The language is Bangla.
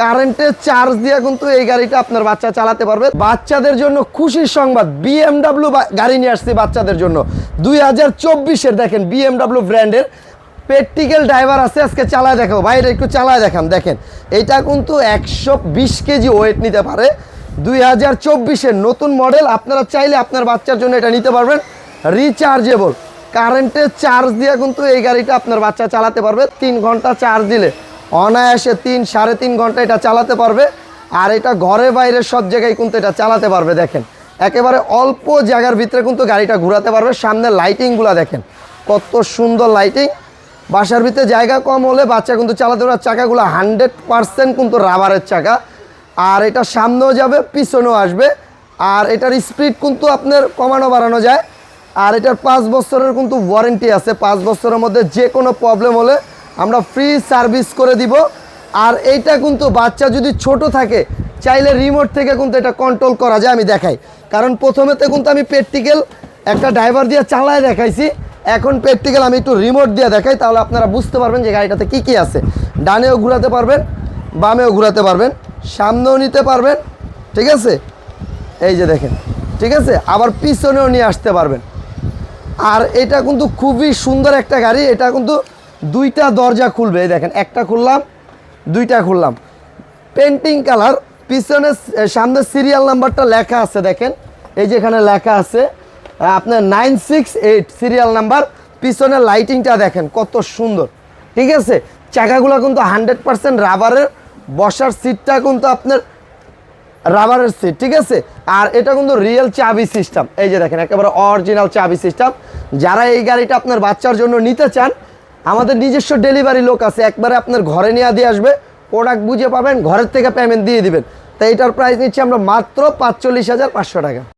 কারেন্টের চার্জ দিয়ে কিন্তু এই গাড়িটা আপনার বাচ্চা চালাতে পারবে। বাচ্চাদের জন্য খুশির সংবাদ বিএমডাব্লিউ গাড়ি নিয়ে আসছি বাচ্চাদের জন্য। দুই হাজার চব্বিশের দেখেন বিএমডাব্লিউ ব্র্যান্ডের প্র্যাকটিক্যাল ড্রাইভার আছে, আজকে চালায় দেখাবো। বাইরে একটু চালায় দেখান, দেখেন। এটা কিন্তু একশো বিশ কেজি ওয়েট নিতে পারে। দুই হাজার চব্বিশের নতুন মডেল আপনারা চাইলে আপনার বাচ্চার জন্য এটা নিতে পারবেন। রিচার্জেবল কারেন্টের চার্জ দিয়ে কিন্তু এই গাড়িটা আপনার বাচ্চা চালাতে পারবে। তিন ঘণ্টা চার্জ দিলে। অনায়াসে তিন, সাড়ে তিন ঘণ্টা এটা চালাতে পারবে। আর এটা ঘরে বাইরে সব জায়গায় কিন্তু এটা চালাতে পারবে, দেখেন। একেবারে অল্প জায়গার ভিতরে কিন্তু গাড়িটা ঘোরাতে পারবে। সামনে লাইটিংগুলো দেখেন, কত সুন্দর লাইটিং বাসার ভিতরে জায়গা কম হলে বাচ্চা কিন্তু চালাতে পারবে। চাকাগুলো হান্ড্রেড পারসেন্ট কিন্তু রাবারের চাকা। আর এটা সামনেও যাবে, পিছনেও আসবে। আর এটার স্পিড কিন্তু আপনার কমানো বাড়ানো যায়। আর এটার পাঁচ বছরের কিন্তু ওয়ারেন্টি আছে। পাঁচ বছরের মধ্যে যে কোনো প্রবলেম হলে আমরা ফ্রি সার্ভিস করে দিব। আর এইটা কিন্তু বাচ্চা যদি ছোট থাকে, চাইলে রিমোট থেকে কিন্তু এটা কন্ট্রোল করা যায়, আমি দেখাই। কারণ প্রথমেতে কিন্তু আমি প্র্যাকটিক্যাল একটা ড্রাইভার দিয়ে চালায় দেখাইছি। এখন প্র্যাকটিক্যাল আমি একটু রিমোট দিয়ে দেখাই, তাহলে আপনারা বুঝতে পারবেন যে গাড়িটাতে কি কি আছে। ডানেও ঘোরাতে পারবেন, বামেও ঘোরাতে পারবেন, সামনেও নিতে পারবেন, ঠিক আছে? এই যে দেখেন, ঠিক আছে? আবার পিছনেও নিয়ে আসতে পারবেন। আর এটা কিন্তু খুবই সুন্দর একটা গাড়ি, এটা কিন্তু দুইটা দরজা খুলবে দেখেন, একটা খুললাম, দুইটা খুললাম। পেন্টিং কালার পিছনে সামনে সিরিয়াল নাম্বারটা লেখা আছে, দেখেন। এই যেখানে লেখা আছে আপনার nine six eight serial number পিছনে লাইটিংটা দেখেন, কত সুন্দর। ঠিক আছে? চাকাগুলো কিন্তু হান্ড্রেড পার্সেন্ট রাবারের বসার সিটটা কিন্তু আপনার রাবারের সিট ঠিক আছে? আর এটা কিন্তু রিয়েল চাবি সিস্টেম এই যে দেখেন, একেবারে অরিজিনাল চাবি সিস্টেম যারা এই গাড়িটা আপনার বাচ্চার জন্য নিতে চান আমাদের নিজস্ব ডেলিভারি লোক আছে, একবারে আপনার ঘরে নিয়ে দিয়ে আসবে প্রোডাক্ট বুঝে পাবেন, ঘরের থেকে পেমেন্ট দিয়ে দিবেন। তাই এটার প্রাইস নিচ্ছি আমরা মাত্র পাঁচচল্লিশ হাজার পাঁচশো টাকা।